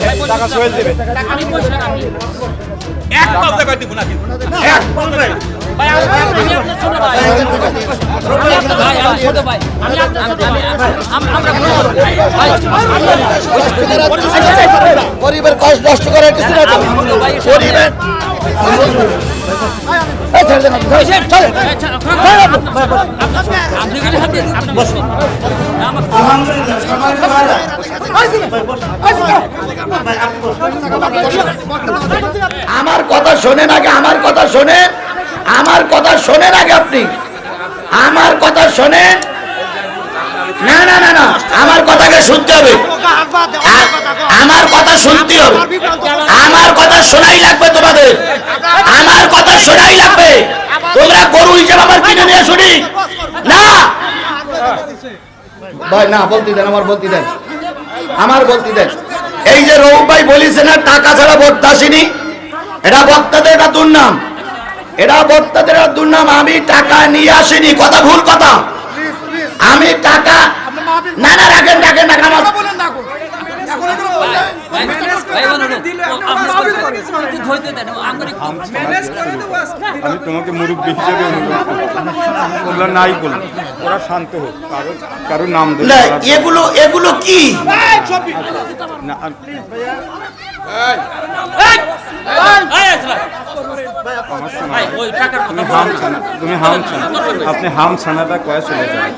টাকা সোহেল দেবে। আমি পয়সা রাখি এক পাও টাকা দিব না কিন্তু। এক পাও টাকা দিব। না। ভাই আমি আমি আপনার ছোট ভাই। আমি আপনার ভাই। আমি ছোট ভাই। আমি আপনার ছোট ভাই। আম- আমরা কোনো ভাই পরিবার কষ্ট নষ্ট করার কিছু না। পরিবার এই আমার কথা শোনেন আগে, আমার কথা শোনেন, আমার কথা শোনেন আগে আপনি। আমার কথা শোনেন। না না না না, আমার কথাকে শুনতে হবে। আমার কথা শুনতে হবে। আমার কথা শোনাই লাগবে তোমাদের। আমার কথা শোনাই লাগবে। তোমরা গরু হিসেবে আমার কিনে নিয়ে শুনি না। ভাই, না, বলতে দেন, আমার বলতে দেন। আমার বলতে দেন। এই যে রৌফ ভাই বলিছে না টাকা ছাড়া ভোট আসেনি। এটা বক্তাদের একটা দুর্নাম। এটা বক্তাদের দুর্নাম। আমি টাকা নিয়ে আসিনি। কথা ভুল কথা। আমি টাকা না না রাখেন রাখেন রাখেন আমার আমি তোমাকে মুরব্বী হিসেবে অনুরোধ নাই বলব ওরা শান্ত হোক। কারও কারও নাম দেবে এগুলো এগুলো কি? না, তুমি হাম ছানা আপনি হাম ছানাটা কয়ে চলে যান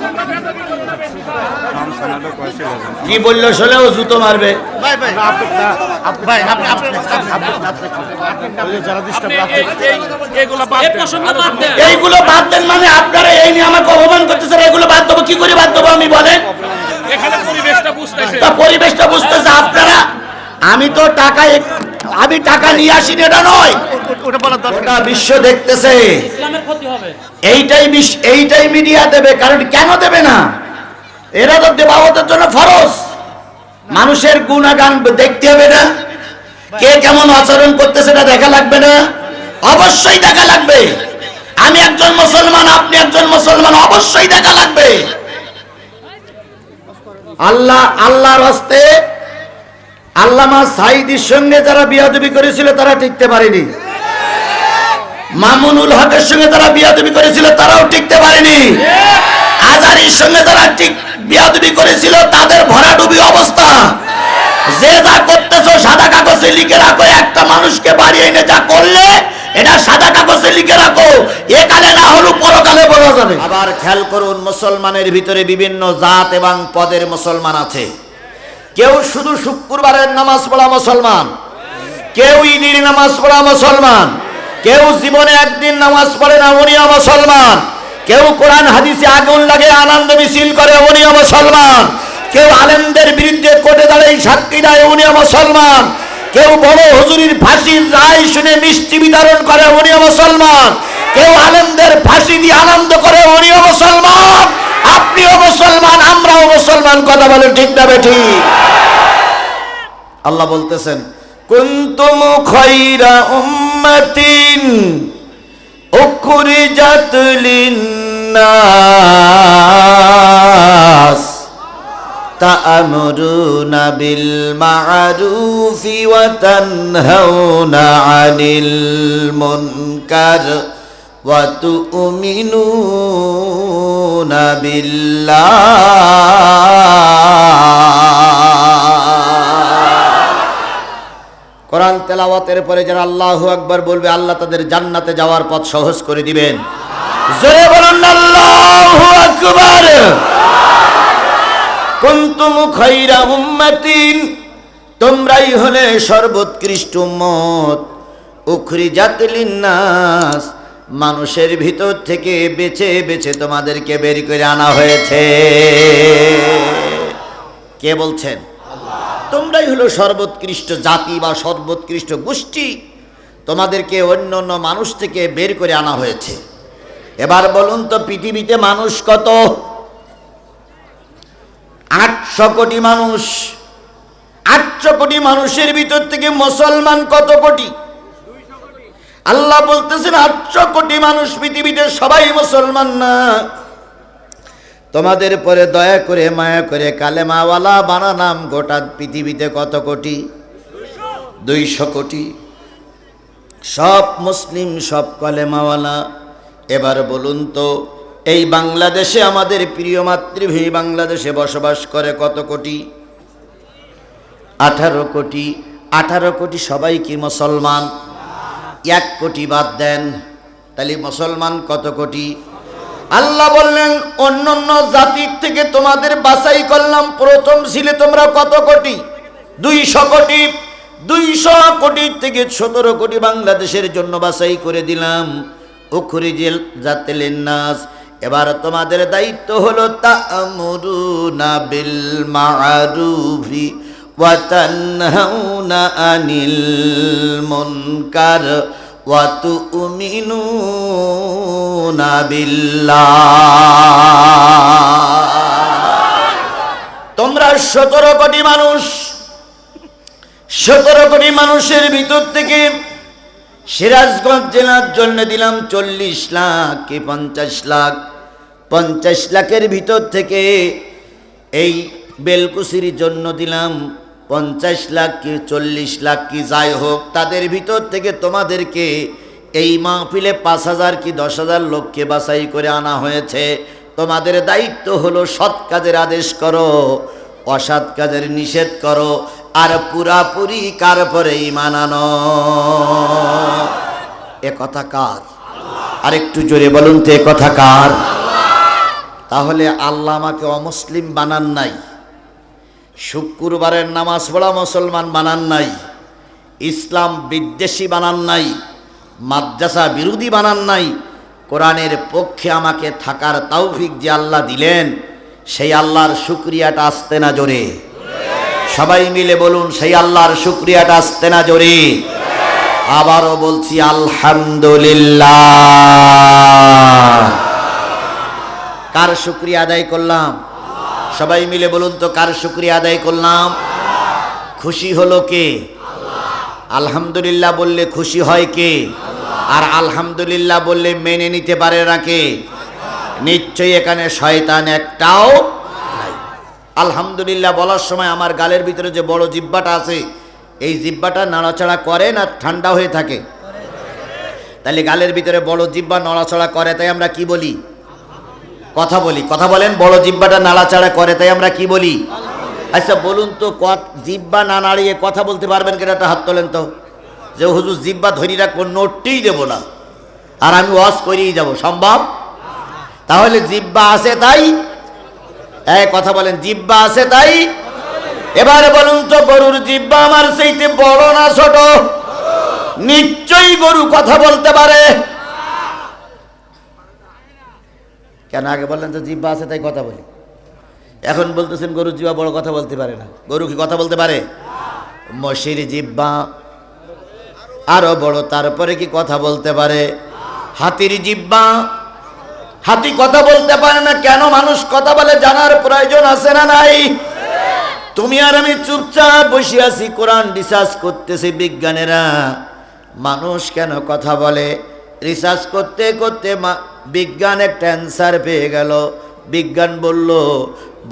কি বলল শোলেও জুতো মারবে এইগুলো বাদ দেন। মানে আপনারা এই নিয়ে আমাকে অপমান করতেছেন এগুলো বাদ দেবো কি করে বাদ দেবো আমি বলেন? এখানে পরিবেশটা বুঝতেছে আমি তো টাকা আমি টাকা নিয়ে আসিনি এটা নয়। বিশ্ব দেখতেছে। এইটাই এইটাই মিডিয়া দেবে, কারণ কেন দেবে না? এরা তো দেবাবতের জন্য ফরজ। মানুষের গুণাগান দেখতে হবে না। কে কেমন আচরণ করতেছে এটা দেখা লাগবে না। অবশ্যই দেখা লাগবে। আমি একজন মুসলমান, আপনি একজন মুসলমান, অবশ্যই দেখা লাগবে। আল্লাহ আল্লাহর হস্তে আল্লামা সাইদির সঙ্গে যারা বিয়াদবি করেছিল, তারা টিকতে পারেনি। মামুনুল হকের সঙ্গে যারা বিয়াদবি করেছিল, তারাও টিকতে পারেনি। আজারির সঙ্গে যারা বিয়াদবি করেছিল, তাদের ভরাডুবি অবস্থা। যে যা করতেছো, সাদা কাগজে লিখে রাখো, একটা মানুষকে বাড়ি এনে যা করলে, এটা সাদা কাগজে লিখে রাখো। একালে না হলো, পরকালে বলা যাবে। আবার খেয়াল করুন, মুসলমানের ভিতরে বিভিন্ন জাত এবং পদের মুসলমান আছে। কেউ শুধু শুক্রবারের নামাজ পড়া মুসলমান, কেউ ঈদের নামাজ পড়া মুসলমান, কেউ জীবনে একদিন নামাজ পড়ে না উনিও মুসলমান, কেউ কোরআন হাদিসে আগুন লাগে, আনন্দ মিছিল করে উনিও মুসলমান, কেউ আলেমদের বিরুদ্ধে কোটে দাঁড়িয়ে সাক্ষী দেয় উনিও মুসলমান, কেউ বড় হুজুরির ফাঁসির রায় শুনে মিষ্টি বিতরণ করে উনিও মুসলমান, কেউ আলেমদের ফাঁসি দিয়ে আনন্দ করে উনিও মুসলমান। আপনিও মুসলমান আমরাও মুসলমান কথা বলেন ঠিক না ঠিক আল্লাহ বলতেছেন কুন্তুম খৈরা উম্মাতিন উখরিজাত লিন্নাস تأمرون بالمعروف وتنهون عن المنكر وتؤمنون بالله কোরআন তেলাওয়াতের পরে যারা আল্লাহু আকবার বলবে আল্লাহ তাদের জান্নাতে যাওয়ার পথ সহজ করে দিবেন জোরে বলুন আল্লাহু আকবার কুনতুম খাইরা উম্মাতিন তোমরাই হলে সর্বোৎকৃষ্ট উম্মত উখরিজাত লিন্নাস মানুষের ভিতর থেকে বেছে বেছে তোমাদেরকে বের করে আনা হয়েছে। কে বলছেন? তোমরাই হলো সর্বোৎকৃষ্ট জাতি বা সর্বোৎকৃষ্ট গোষ্ঠী। তোমাদেরকে অন্য অন্য মানুষ থেকে বের করে আনা হয়েছে। এবার বলুন তো, পৃথিবীতে মানুষ কত? আটশো কোটি মানুষ। আটশো কোটি মানুষের ভিতর থেকে মুসলমান কত কোটি? আল্লাহ বলতেছেন, আটশো কোটি মানুষ পৃথিবীতে সবাই মুসলমান না। তোমাদের পরে দয়া করে, মায়া করে, কালেমাওয়ালা বানানাম গোটা পৃথিবীতে কত কোটি? দুইশো কোটি। সব মুসলিম, সব কলেমাওয়ালা। এবার বলুন তো, এই বাংলাদেশে আমাদের প্রিয় মাতৃভূমি বাংলাদেশে বসবাস করে কত কোটি? আঠারো কোটি। আঠারো কোটি সবাই কি মুসলমান? এক কোটি বাদ দেন। তাহলে মুসলমান কত কোটি? আল্লাহ বললেন অন্য অন্য জাতির থেকে তোমাদের বাছাই করলাম, প্রথম ছিলে তোমরা কত কোটি? দুইশো কোটি। দুইশো কোটির থেকে সতেরো কোটি বাংলাদেশের জন্য বাছাই করে দিলাম। উখরি জেল জাতেলেন নাস। এবার তোমাদের দায়িত্ব হলো তা আমরুনা বিল মারুফি আনিল মুনকার ওয়া তুমিনুনা বিল্লাহ তোমরা সতেরো কোটি মানুষ, সতেরো কোটি মানুষের ভিতর থেকে সিরাজগঞ্জ জেলার জন্য দিলাম চল্লিশ লাখ কি পঞ্চাশ লাখ। পঞ্চাশ লাখের ভিতর থেকে এই বেলকুসির জন্য দিলাম পঞ্চাশ লাখ কি চল্লিশ লাখ কি যাই হোক, তাদের ভিতর থেকে তোমাদেরকে এই মাহফিলে পাঁচ হাজার কি দশ হাজার লোককে বাছাই করে আনা হয়েছে। তোমাদের দায়িত্ব হলো সৎ কাজের আদেশ করো, অসৎ কাজের নিষেধ করো, আর পুরাপুরি কার পরে মানানো এ কথা কার? আর একটু জোরে বলুন তো, এ কথা কার? তাহলে আল্লাহ আমাকে অমুসলিম বানান নাই। শুক্রবারের নামাজ পড়া মুসলমান বানান নাই, ইসলাম বিদ্বেষী বানান নাই, মাদ্রাসা বিরোধী বানান নাই, কোরআনের পক্ষে আমাকে থাকার তৌফিক যে আল্লাহ দিলেন, সেই আল্লাহর শুক্রিয়াটা আসতে না জোরে। সবাই মিলে বলুন, সেই আল্লাহর শুক্রিয়াটা আসতে না জোরে। আবারও বলছি, আলহামদুলিল্লাহ। কার শুক্রিয়া আদায় করলাম? সবাই মিলে বলুন তো, কার শুক্রিয়া আদায় করলাম? খুশি হলো কে? আলহামদুলিল্লাহ বললে খুশি হয় কে? আর আলহামদুলিল্লাহ বললে মেনে নিতে পারে না কে? নিশ্চয়ই এখানে শয়তান একটাও আলহামদুলিল্লাহ বলার সময় আমার গালের ভিতরে যে বড় জিব্বাটা আছে, এই জিব্বাটা নাড়াচাড়া করে না ঠান্ডা হয়ে থাকে? তাহলে গালের ভিতরে বড় জিব্বা নড়াচড়া করে, তাই আমরা কি বলি? কথা বলি, কথা বলেন, বড় জিব্বাটা নাড়াচাড়া করে, তাই আমরা কি বলি? আচ্ছা বলুন তো জিব্বা না নাড়িয়ে কথা বলতে পারবেন কিনা, একটা হাত তোলেন তো। যে হুজুর, জিব্বা ধরি রাখব, নোটটিই দেবো না। আর আমি ওয়াশ করেই যাব, সম্ভব? তাহলে জিব্বা আছে তাই? এই, কথা বলেন, জিব্বা আছে তাই? এবারে বলুন তো, গরুর জিব্বা আমার সেইতে বড় না ছোট? নিশ্চয়ই গরু কথা বলতে পারে। কেন আগে বললেন তো জিব্বা আছে, তাই কথা বলি। এখন বলতেছেন গরু জিব্বা বড় কথা বলতে পারে না। গরু কি কথা বলতে পারে? মশির জিব্বা আরও বড়, তারপরে কি কথা বলতে পারে? হাতির জিব্বা হাতি কথা বলতে পারে না, কেন মানুষ কথা বলে জানার প্রয়োজন আছে না নাই? তুমি আর আমি চুপচাপ বসে আছি, কোরআন রিসার্চ করতেছি বিজ্ঞানীরা। মানুষ কেন কথা বলে? রিসার্চ করতে করতে বিজ্ঞান একটা অ্যান্সার পেয়ে গেল। বিজ্ঞান বলল,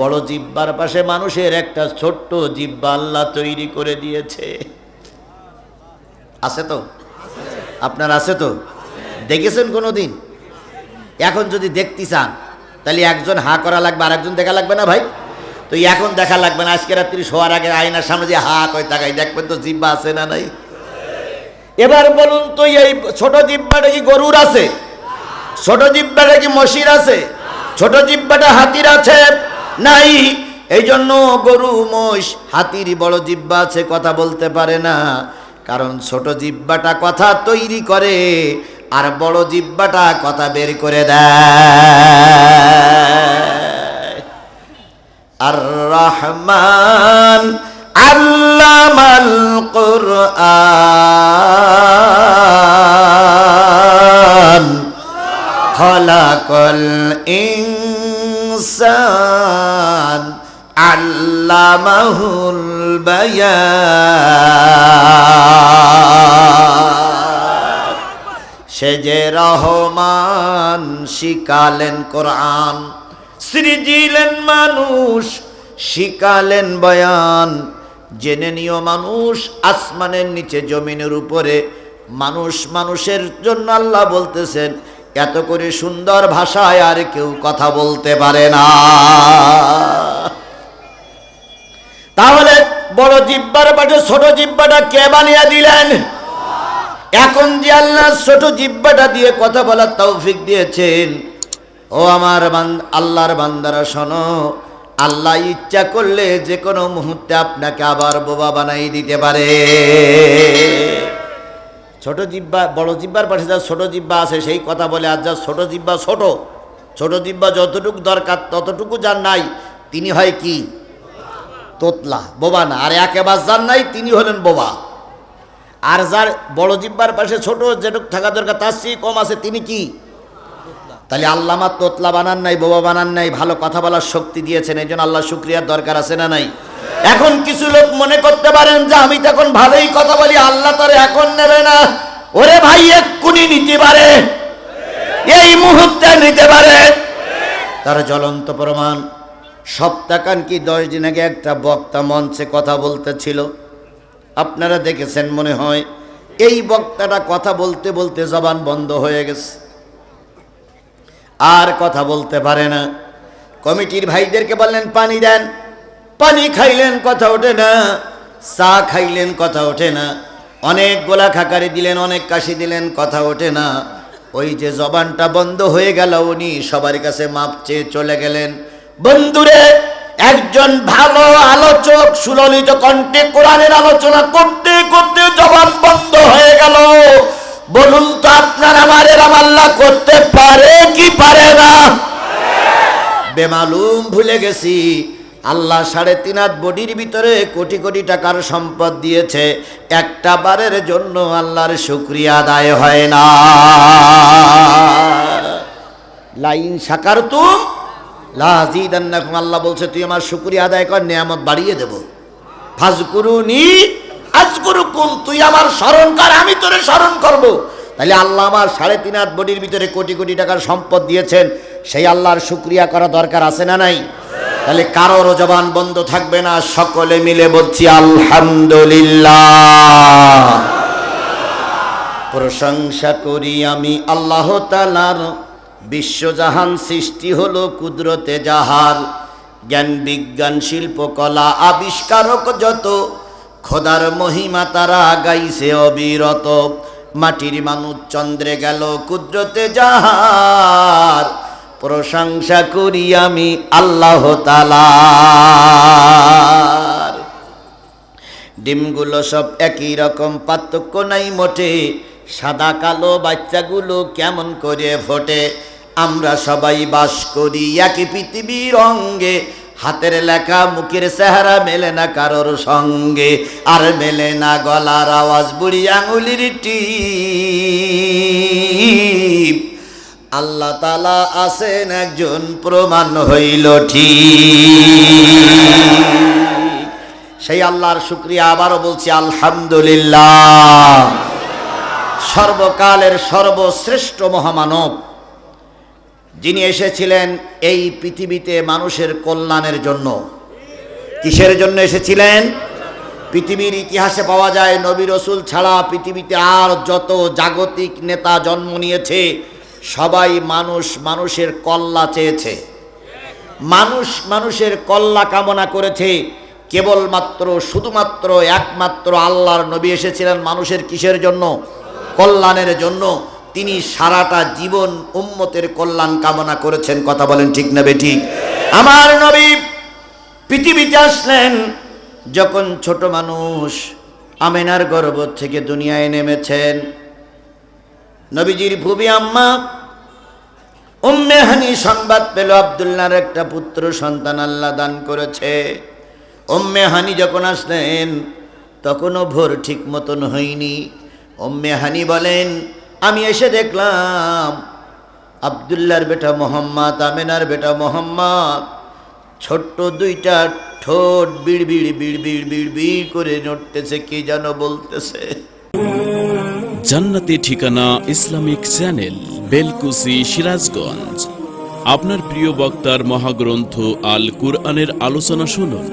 বড় জিব্বার পাশে মানুষের একটা ছোট্ট জিব্বা আল্লাহ তৈরি করে দিয়েছে। আছে তো? আপনার আছে তো? দেখেছেন কোনো দিন এখন যদি দেখতে চান, তাহলে একজন হা করা লাগবে আর একজন দেখা লাগবে না ভাই? তো এখন দেখা লাগবে না, আজকে রাত্রি শোয়ার আগে আয়নার সামনে যে হা কয় তাকাই দেখবেন তো জিব্বা আছে না নাই? এবার বলুন তো, এই ছোট জিব্বাটা কি গরুর আছে? ছোট জিব্বাটা কি মশির আছে? ছোট জিব্বাটা হাতির আছে? নাই। এই জন্য গরু মোষ হাতির বড় জিব্বা আছে, কথা বলতে পারে না। কারণ ছোট জিব্বাটা কথা তৈরি করে, আর বড় জিব্বাটা কথা বের করে দেয়। আর রহমান আল্লামাল কোরআন। খলাকল ইনসান আল্লামাহুল বায়ান সে যে রহমান শিকালেন কোরআন, সৃজিলেন মানুষ, শিকালেন বয়ান। জেনে নিও মানুষ, আসমানের নিচে জমিনের উপরে মানুষ মানুষের জন্য আল্লাহ বলতেছেন এত করে সুন্দর ভাষায় আর কেউ কথা বলতে পারে না। তাহলে বড় জিব্বার পাশে ছোট জিব্বাটা কে বানিয়ে দিলেন? এখন যে আল্লাহ ছোট জিব্বাটা দিয়ে কথা বলার তৌফিক দিয়েছেন, ও আমার আল্লাহর বান্দারা শোনো, আল্লাহ ইচ্ছা করলে যে কোনো মুহূর্তে আপনাকে আবার বোবা বানাই দিতে পারে। ছোট জিব্বা, বড় জিব্বার পাশে যা ছোট জিব্বা আছে, সেই কথা বলে আর যা ছোট জিব্বা ছোট ছোট জিব্বা যতটুকু দরকার, ততটুকু যার নাই, তিনি হয় কি? তোতলা, বোবা না। আর একেবার যার নাই, তিনি হলেন বোবা। আর যার বড় জিব্বার পাশে ছোট যেটুক থাকা দরকার, তার চেয়ে কম আছে, তিনি কি? তাহলে আল্লাহ আমার তোতলা বানান নাই, বোবা বানান নাই, ভালো কথা বলার শক্তি দিয়েছেন, এই জন্য আল্লাহ শুক্রিয়ার দরকার আছে না নাই? এখন কিছু লোক মনে করতে পারেন যে আমি তখন ভালোই কথা বলি, আল্লাহ তার এখন নেবে না। ওরে ভাই, এক্ষুনি নিতে পারে। এই মুহূর্তে নিতে পারে। তার জ্বলন্ত প্রমাণ। সপ্তাহকান কি দশ দিন আগে একটা বক্তা মঞ্চে কথা বলতেছিল। আপনারা দেখেছেন মনে হয়, এই বক্তাটা কথা বলতে বলতে জবান বন্ধ হয়ে গেছে। আর কথা বলতে পারে না। কমিটির ভাইদেরকে বললেন, পানি দেন। পানি খাইলেন, কথা ওঠে না। চা খাইলেন, কথা ওঠে না। অনেক গোলা খাকারি দিলেন, অনেক কাশি দিলেন, কথা ওঠে না। ওই যে জবানটা বন্ধ হয়ে গেল, উনি সবার কাছে মাপ চেয়ে চলে গেলেন। বন্ধুরে, একজন ভালো আলোচক সুললিত কণ্ঠে কোরআনের আলোচনা করতে করতে জবান বন্ধ হয়ে গেল। বলুন তো আপনার আমার এরাম আল্লাহ করতে পারে কি পারে না? বেমালুম ভুলে গেছি। আল্লাহ সাড়ে তিন হাত বডির ভিতরে কোটি কোটি টাকার সম্পদ দিয়েছে। একটা বারের জন্য আল্লাহর শুক্রিয়া আদায় হয় না। লাইন সাকার তুম লাজিদান্নাকুম আল্লাহ বলছে, তুই আমার শুক্রিয়া আদায় কর, নিয়ামত বাড়িয়ে দেব। ফাজকুরুনি আজকুরুকুম তুই আমার স্মরণ কর, আমি তোরে স্মরণ করব। তাহলে আল্লাহ আমার সাড়ে তিন হাত বডির ভিতরে কোটি কোটি টাকার সম্পদ দিয়েছেন। সেই আল্লাহর শুক্রিয়া করা দরকার আছে না নাই? তাহলে কারোর জবান বন্ধ থাকবে না, সকলে মিলে বলছি আলহামদুলিল্লাহ। প্রশংসা করি আমি আল্লাহ তালার বিশ্বজাহান সৃষ্টি হলো কুদরতে যাহার। জ্ঞান বিজ্ঞান, শিল্পকলা, আবিষ্কারক যত খোদার মহিমা তারা গাইছে অবিরত। মাটির মানুষ চন্দ্রে গেল কুদরতে যাহার। প্রশংসা করি আমি আল্লাহ তালার ডিমগুলো সব একই রকম, পার্থক্য নাই মোটে। সাদা কালো বাচ্চাগুলো কেমন করে ফোটে? আমরা সবাই বাস করি একই পৃথিবীর অঙ্গে। হাতের লেখা মুখের চেহারা মেলে না কারোর সঙ্গে, আর মেলে না গলার আওয়াজ বুড়ি আঙুলির টিপ। আল্লাহ তালা আছেন একজন প্রমাণ হইল ঠিক। সেই আল্লাহর শুক্রিয়া আবারও বলছি, আলহামদুলিল্লাহ। সর্বকালের সর্বশ্রেষ্ঠ মহামানব যিনি এসেছিলেন এই পৃথিবীতে মানুষের কল্যাণের জন্য। কিসের জন্য এসেছিলেন? পৃথিবীর ইতিহাসে পাওয়া যায়, নবী রসুল ছাড়া পৃথিবীতে আর যত জাগতিক নেতা জন্ম নিয়েছে, সবাই মানুষ মানুষের কল্লা চেয়েছে। মানুষ মানুষের কল্লা কামনা করেছে, কেবলমাত্র, শুধুমাত্র একমাত্র আল্লাহর নবী এসেছিলেন মানুষের কিসের জন্য? কল্যাণের জন্য। তিনি সারাটা জীবন উম্মতের কল্যাণ কামনা করেছেন। কথা বলেন ঠিক নেবে ঠিক? আমার নবী পৃথিবীতে আসলেন, যখন ছোট মানুষ আমেনার গর্ভ থেকে দুনিয়ায় নেমেছেন। নবীজির ভুবি আম্মা উম্মে হানি সংবাদ পেল, আবদুল্লাহর একটা পুত্র সন্তান আল্লাহ দান করেছে। উম্মে হানি যখন আসলেন, তখনও ভোর ঠিক মতন হয়নি। উম্মে হানি বলেন আমি এসে দেখলাম আবদুল্লার বেটা মোহাম্মদ, আমেনার বেটা মোহাম্মদ, ছোট্ট দুইটা ঠোঁট বিড় বিড় বিড় বিড় বিড় বিড় করে নড়তেছে, কি যেন বলতেছে। জান্নাতি ঠিকানা ইসলামিক চ্যানেল, বেলকুসি, সিরাজগঞ্জ। আপনার প্রিয় বক্তার মহাগ্রন্থ আল কুরআনের আলোচনা শুনুন।